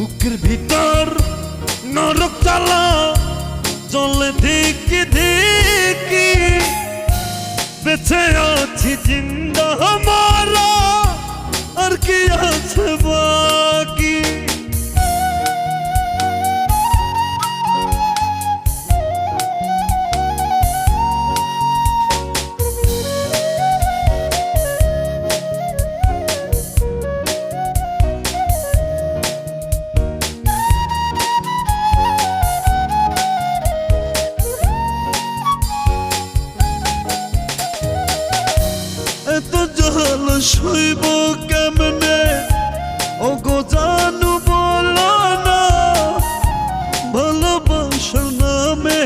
বুকের ভিতর নরক চালা চলে দেখি দেখি বেছে আছি জিন্দা সইব কেমনে? ও গো জানু বলো না। ভালোবাসার নামে